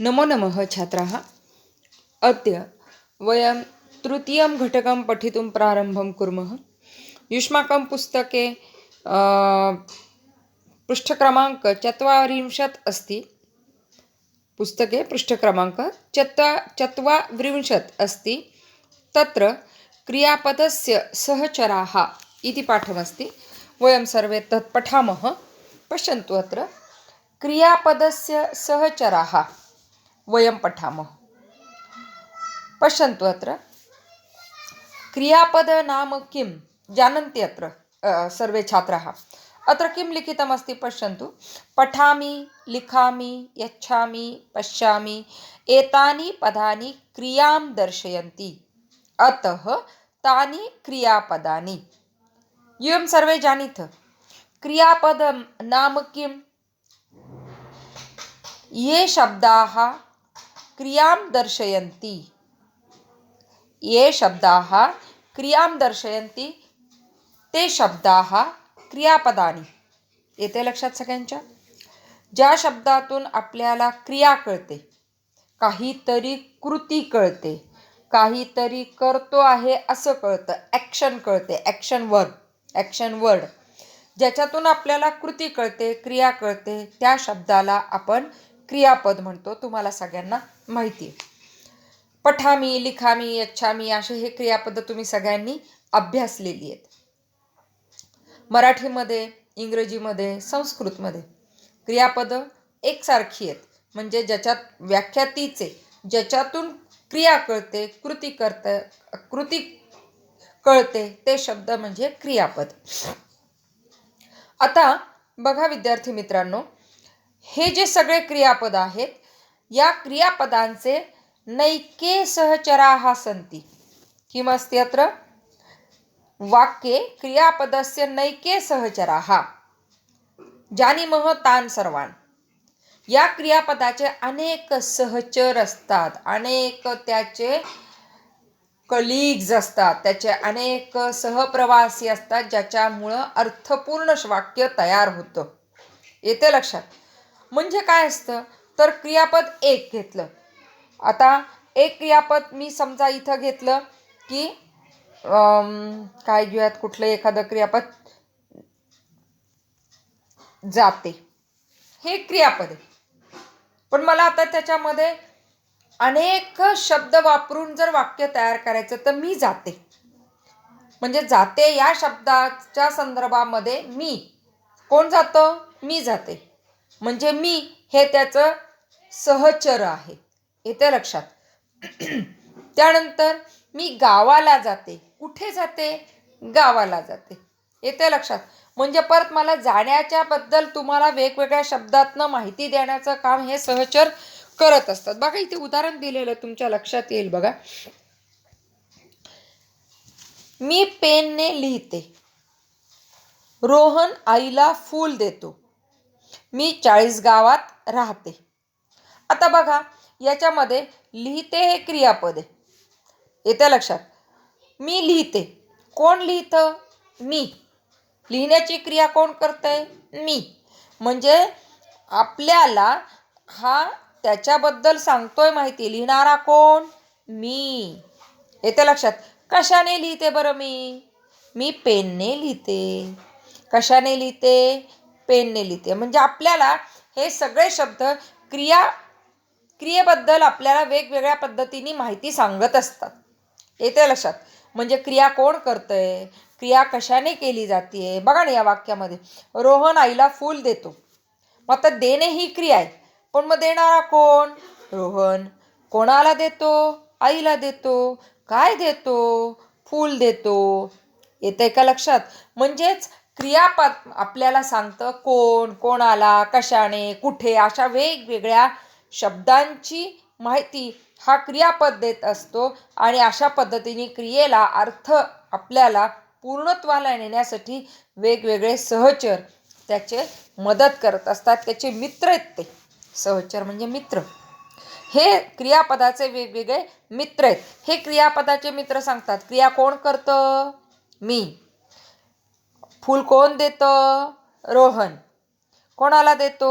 नमो नमः छात्राः। अद्य वयं तृतीयं घटकं पठितुं प्रारम्भं कुर्मः। युष्माकं पुस्तके पृष्ठक्रमाङ्कः पृष्ठक्रमाङ्क चत्वारिंशत् अस्ति। पुस्तके पृष्ठक्रमाङ्क चत्वा चत्वारिंशत् अस्ति। तत्र क्रियापदस्य सहचराः इति पाठमस्ति। वयं सर्वे तत् पठामः। पश्यन्तु अत्र। क्रियापदस्य सहचराः। वयं पठामः। पश्यन्तु अत्र। क्रियापद नाम किं? जानन्ति अत्र सर्वे छात्राः। अत्र किं लिखितमस्ति? पश्यन्तु। पठामि लिखामि यच्छामि पश्यामि एतानि पदानि क्रियां दर्शयन्ति। अतः तानि क्रियापदानि। इयं सर्वे जानीथ। क्रियापदं नाम किं? ये शब्दाः क्रियां दर्शयन्ति। ये शब्दाः क्रियां दर्शयन्ति ते शब्दाः क्रियापदानी। येते लक्षात सगळ्यांच्या? ज्या शब्दातून आपल्याला क्रिया कळते काहीतरी कृती कळते काहीतरी करतो आहे असं कळतं ॲक्शन कळते ॲक्शन वर्ड ॲक्शन वर्ड ज्याच्यातून आपल्याला कृती कळते क्रिया कळते त्या शब्दाला आपण क्रियापद म्हणतो तुम्हाला सगळ्यांना माहिती आहे. पठामी लिखामी यच्छामी असे हे क्रियापद तुम्ही सगळ्यांनी अभ्यासलेली आहेत. मराठीमध्ये इंग्रजीमध्ये संस्कृतमध्ये क्रियापद एकसारखी आहेत. म्हणजे ज्याच्यात व्याख्या तीच आहे ज्याच्यातून क्रिया कळते कृती करते कृती कळते ते शब्द म्हणजे क्रियापद. आता बघा विद्यार्थी मित्रांनो हे जे सगळे क्रियापद आहेत या क्रियापदांचे नैके सहचराः सन्ति. किमस्ति अत्र वाक्ये क्रियापदस्य नैके सहचराः. जानीमः तान् सर्वान्. या क्रियापदाचे अनेक सहचर असतात अनेक त्याचे कलिग्ज असतात त्याचे अनेक सहप्रवासी असतात ज्याच्यामुळं अर्थपूर्ण वाक्य तयार होतं. येते लक्षात? म्हणजे काय असतं? तर क्रियापद एक घेतलं. आता एक क्रियापद मी समजा इथं घेतलं की काय घेऊयात? कुठलं एखादं क्रियापद? जाते. हे क्रियापद आहे. पण मला आता त्याच्यामध्ये अनेक शब्द वापरून जर वाक्य तयार करायचं तर मी जाते. म्हणजे जाते या शब्दाच्या संदर्भामध्ये मी. कोण जातं? मी जाते. म्हणजे मी हे त्याचं सहचर आहे. येते लक्षात. त्यानंतर मी गावाला जाते. कुठे जाते? गावाला जाते. येते लक्षात. म्हणजे परत मला जाण्याच्या बद्दल तुम्हाला वेगवेगळ्या शब्दातनं माहिती देण्याचं काम हे सहचर करत असतात. बघा इथे उदाहरण दिलेलं तुमच्या लक्षात येईल बघा. मी पेनने लिहिते. रोहन आईला फूल देतो. मी चाळीस गावात राहते. आता बघा याच्यामध्ये लिहिते हे क्रियापद. आहे येत्या लक्षात? मी लिहिते. कोण लिहितं? मी. लिहिण्याची क्रिया कोण करतंय? मी. म्हणजे आपल्याला हा त्याच्याबद्दल सांगतोय माहिती. लिहिणारा कोण? मी. येते लक्षात? कशाने लिहिते बरं मी? मी पेनने लिहिते. कशाने लिहिते? पेनने लिहिते. म्हणजे आपल्याला हे सगळे शब्द क्रिया क्रियेबद्दल आपल्याला वेगवेगळ्या पद्धतीने माहिती सांगत असतात. येते लक्षात. म्हणजे क्रिया कोण करतंय? क्रिया कशाने केली जाते बघा ना या वाक्यामध्ये. रोहन आईला फूल देतो. मग आता देणे ही क्रिया आहे. पण मग देणारा कोण? रोहन. कोणाला देतो? आईला देतो. काय देतो? फूल देतो. येतंय का लक्षात? म्हणजेच क्रियापद आपल्याला सांगतं कोण कोणाला कशाने कुठे अशा वेगवेगळ्या शब्दांची माहिती हा क्रियापद देत असतो आणि अशा पद्धतीने क्रियेला अर्थ आपल्याला पूर्णत्वाला नेण्यासाठी वेगवेगळे सहचर त्याचे मदत करत असतात त्याचे मित्र आहेत ते. सहचर म्हणजे मित्र. हे क्रियापदाचे वेगवेगळे मित्र आहेत. हे क्रियापदाचे मित्र सांगतात क्रिया कोण करतं? मी. फूल कोण देतं? रोहन. कोणाला देतो?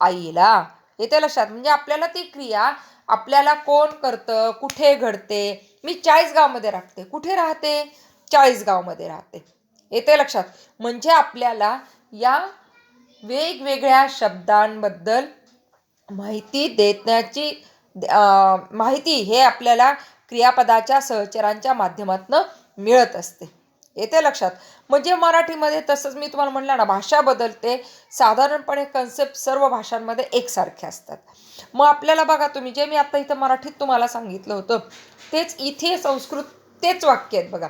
आईला. येते लक्षात. म्हणजे आपल्याला ती क्रिया आपल्याला कोण करतं? कुठे घडते? मी चाळीसगावमध्ये राहते. कुठे राहते? चाळीसगावमध्ये राहते. येते लक्षात. म्हणजे आपल्याला या वेगवेगळ्या शब्दांबद्दल माहिती देण्याची माहिती हे आपल्याला क्रियापदाच्या सहचरांच्या माध्यमातून मिळत असते. येते लक्षात. म्हणजे मराठीमध्ये तसंच मी तुम्हाला म्हणलं ना भाषा बदलते. साधारणपणे कन्सेप्ट सर्व भाषांमध्ये एकसारखे असतात. मग आपल्याला बघा तुम्ही जे मी आता इथं मराठीत तुम्हाला सांगितलं होतं तेच इथे संस्कृत तेच वाक्य आहेत बघा.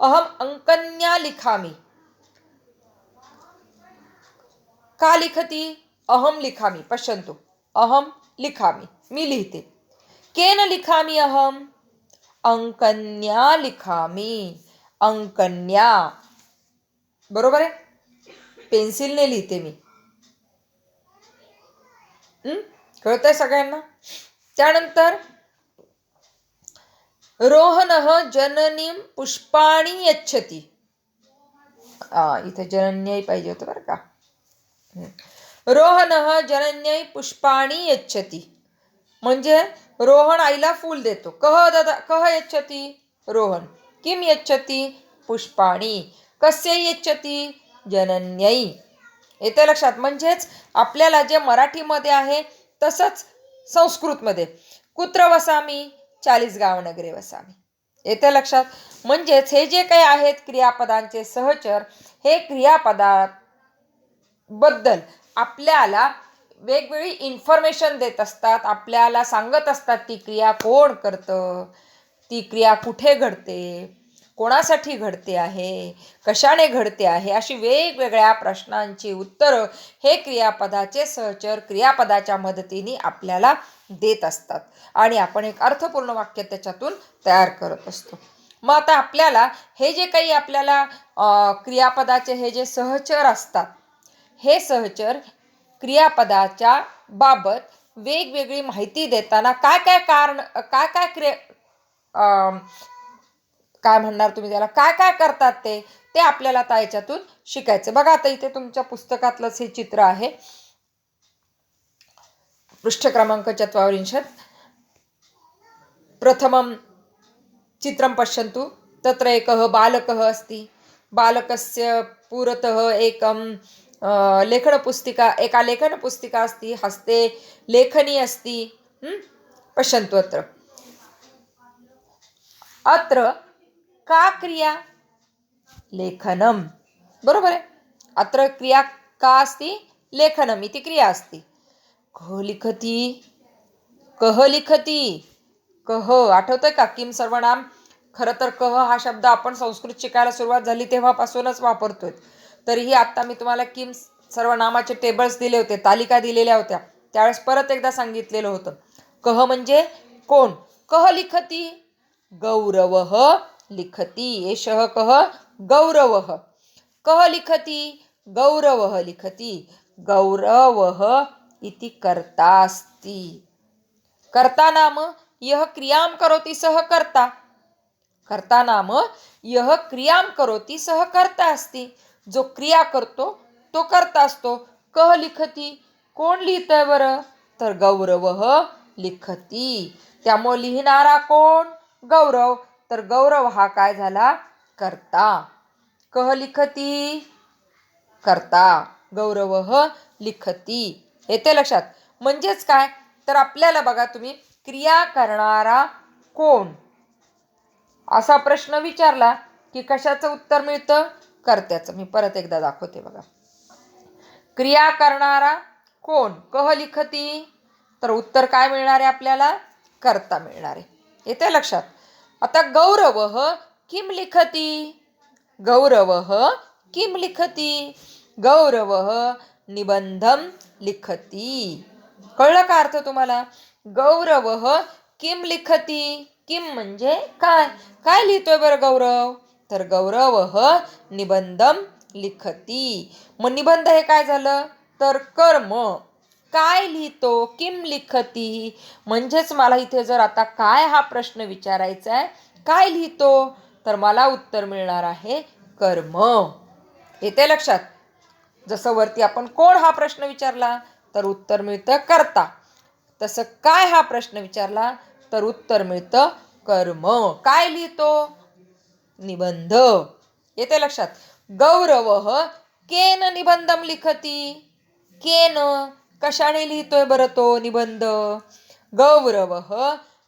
अहम अंकन्या लिखामी. का लिखती? अहम लिखामी पश्यन्तु. अहम लिखामी मी लिहिते. केन लिखामी अहम? अंकन्या लिखामी. अंकन्या. बरोबर आहे? पेन्सिलने लिहिते मी. कळत आहे सगळ्यांना? त्यानंतर रोहन जननी पुष्पाणी यच्छती. इथे जनन्याय पाहिजे होतं बरं का? रोहन जनन्याय पुष्पाणी यच्छती. म्हणजे रोहन आईला फूल देतो. कह दादा कह यच्छती रोहन? किम यच्छती? पुष्पाणी. कस्य यच्छती? जनन्यई येते लक्षात म्हणजेच आपल्याला जे मराठीमध्ये आहे तसंच संस्कृतमध्ये. कुत्र वसामी? चाळीस गावनगरे वसामी. येते लक्षात म्हणजेच हे जे काही आहेत क्रियापदांचे सहचर हे क्रियापदा बद्दल आपल्याला वेगवेगळी इन्फॉर्मेशन देत असतात आपल्याला सांगत असतात ती क्रिया कोण करतं? ती क्रिया कुठे घडते? कोणासाठी घडते आहे? कशाने घडते आहे? अशी वेगवेगळ्या प्रश्नांची उत्तरं हे क्रियापदाचे सहचर क्रियापदाच्या मदतीने आपल्याला देत असतात. आणि आपण एक अर्थपूर्ण वाक्य त्याच्यातून तयार करत असतो. मग आता आपल्याला हे जे काही आपल्याला क्रियापदाचे हे जे सहचर असतात हे सहचर क्रियापदाच्या बाबत वेगवेगळी माहिती देताना काय काय कारण काय काय क्रिया काय म्हणणार तुम्ही त्याला? काय काय करतात ते? ते आपल्याला आता याच्यातून शिकायचं. बघा आता इथे तुमच्या पुस्तकातलंच हे चित्र आहे. पृष्ठ क्रमांक चत्वारिंशत् प्रथमं चित्रं पश्यन्तु. तत्र एकः बालकः अस्ति. बालकस्य पुरतः एकं लेखनपुस्तिका एका लेखनपुस्तिका अस्ति. हस्ते लेखनी अस्ति. पश्यन्तु अत्र. अत्र का क्रिया? लेखनं बरोबर आहे? अत्र क्रिया का अस्ति? लेखनम् इति क्रिया अस्ति. कः लिखति? कह लिखती? कह आठवतंय का? किम सर्वनाम? खरं तर कह हा शब्द आपण संस्कृत शिकायला सुरुवात झाली तेव्हापासूनच वापरतोय. तरीही आत्ता मी तुम्हाला किम सर्वनामाचे टेबल्स दिले होते तालिका दिलेल्या होत्या त्यावेळेस परत एकदा सांगितलेलं होतं. कह म्हणजे कोण? कह लिखती? गौरव लिखती एषः कः? गौरवः। कः लिखती? गौरवः लिखती। गौरवः इति कर्ता अस्ति। कर्ता नाम यः क्रियां करोति सः कर्ता। कर्ता नाम यः क्रियां करोति सः कर्ता अस्ति। जो क्रिया करतो तो कर्ता असतो। कह लिखती? कोण लिहितंय बरं? तर गौरव लिखती। त्यामुळे लिहिणारा कोण? गौरव. तर गौरव हा काय झाला? कर्ता. कह लिखती. करता. गौरव लिखती. येते लक्षात. म्हणजेच काय? तर आपल्याला बघा तुम्ही क्रिया करणारा कोण? असा प्रश्न विचारला की कशाचं उत्तर मिळतं? कर्त्याचं. मी परत एकदा दाखवते बघा. क्रिया करणारा कोण? कह लिखती. तर उत्तर काय मिळणार आहे आपल्याला? करता मिळणार आहे. येते लक्षात. आता गौरव किम लिखती? गौरव किम लिखती? गौरव निबंधम लिखती। कळलं का अर्थ तुम्हाला? गौरव किम लिखती? किम म्हणजे काय? काय लिहितोय बरं गौरव? तर गौरव निबंधम लिखती. मग निबंध हे काय झालं? तर कर्म. काय लिहितो किम लिखती? म्हणजेच मला इथे जर आता काय हा प्रश्न विचारायचा आहे काय लिहितो? तर मला उत्तर मिळणार आहे कर्म. येते लक्षात? जसं वरती आपण कोण हा प्रश्न विचारला तर उत्तर मिळतं करता. तसं काय हा प्रश्न विचारला तर उत्तर मिळतं कर्म. काय लिहितो? निबंध. येते लक्षात? गौरव केन निबंधम लिखती? केन कशाने लिहितोय बरं तो निबंध? गौरव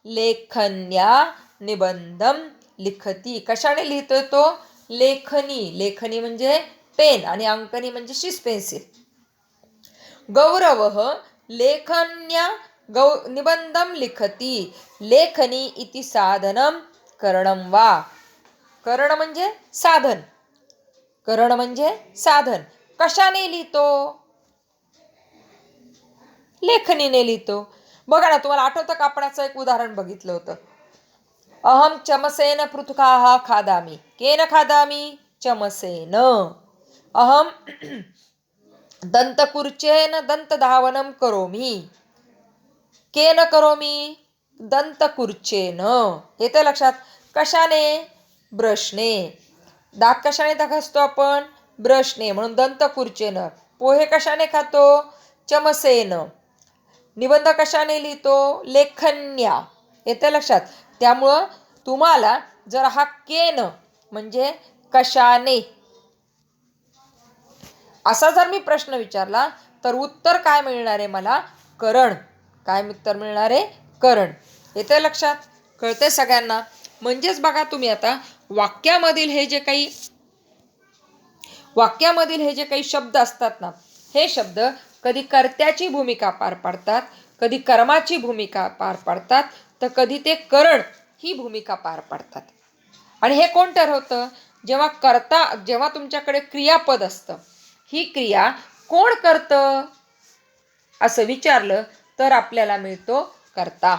लेखन्या निबंधम लिखती. कशाने लिहितोय तो? लेखनी. लेखनी म्हणजे पेन आणि अंकनी म्हणजे शिस पेन्सिल. गौरव लेखन्या गौ निबंधम लिखती. लेखनी इति साधनम करणं वा? करण म्हणजे साधन. करण म्हणजे साधन. कशाने लिहितो? लेखनीने लिहितो. बघा ना तुम्हाला आठवतं कापडाचं एक उदाहरण बघितलं होतं. अहम चमसेन पृथुकाः खादामि. केन खादामि? चमसेन. अहम दंतकुर्चेन दंतधावनं करोमि. केन करोमि? दंतकुर्चेन. हे तर लक्षात. कशाने? ब्रशने. दात कशाने दाखसतो घासतो आपण? ब्रशने. म्हणून दंतकुर्चेनं. पोहे कशाने खातो? चमसेन. निबंध कशाने लिहितो? लेखन्या. येते लक्षात. त्यामुळं तुम्हाला जर हा केन म्हणजे कशाने? असा जर मी प्रश्न विचारला तर उत्तर काय मिळणार आहे मला? करण. काय उत्तर मिळणार आहे? करण. येते लक्षात? कळते सगळ्यांना? म्हणजेच बघा तुम्ही आता वाक्यामधील हे जे काही वाक्यामधील हे जे काही शब्द असतात ना हे शब्द कधी कर्त्याची भूमिका पार पाडतात कधी कर्माची भूमिका पार पाडतात तर कधी ते करण ही भूमिका पार पाडतात. आणि हे कोण ठरवतं? जेव्हा करता जेव्हा तुमच्याकडे क्रियापद असतं ही क्रिया कोण करतं? असं विचारलं तर आपल्याला मिळतो करता.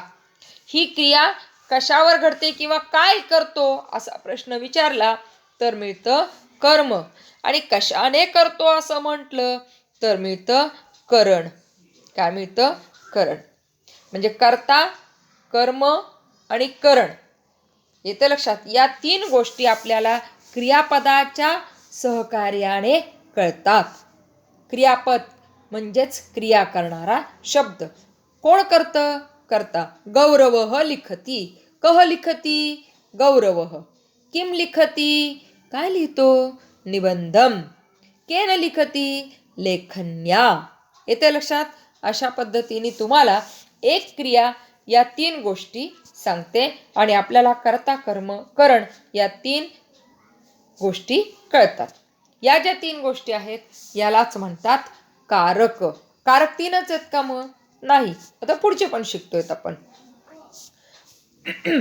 ही क्रिया कशावर घडते किंवा काय करतो असा प्रश्न विचारला तर मिळतं कर्म. आणि कशाने करतो असं म्हटलं तर मिळतं करण. काय मिळतं? करण. म्हणजे कर्ता कर्म आणि करण. येतं लक्षात. या तीन गोष्टी आपल्याला क्रियापदाच्या सहकार्याने कळतात. क्रियापद म्हणजेच क्रिया करणारा शब्द. कोण करतं? करता. गौरव लिखती. कह लिखती? गौरव. किम लिखती? काय लिहितो? निबंधम. केन लिखती? लेखन्या. येते लक्षात? अशा पद्धतीने तुम्हाला एक क्रिया या तीन गोष्टी सांगते आणि आपल्याला करता कर्म करण या तीन गोष्टी कळतात. या ज्या तीन गोष्टी आहेत यालाच म्हणतात कारक. कारक तीनच आहेत का मग? नाही. आता पुढचे पण शिकतोय आपण.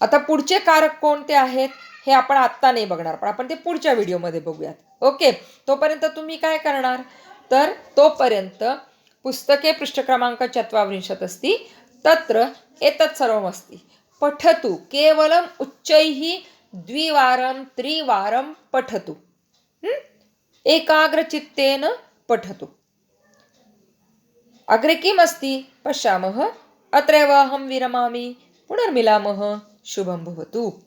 आता पुढचे कारक कोणते आहेत हे आपण आत्ता नाही बघणार पण आपण ते पुढच्या व्हिडिओमध्ये बघूयात. ओके? तोपर्यंत तुम्ही काय करणार? तर तोपर्यंत पुस्तके पृष्ठ क्रमांक चत्वारिंशत् अस्ति तत्र एतत् सर्वमस्ति पठतु केवलम् उच्चैः द्विवारं त्रिवारं पठतु। एकाग्रचित्तेन पठतु। अग्रे किम् अस्ति? पश्यामः। अत्रैव अहं विरमामि। पुनर्मिलामः। शुभं भवतु।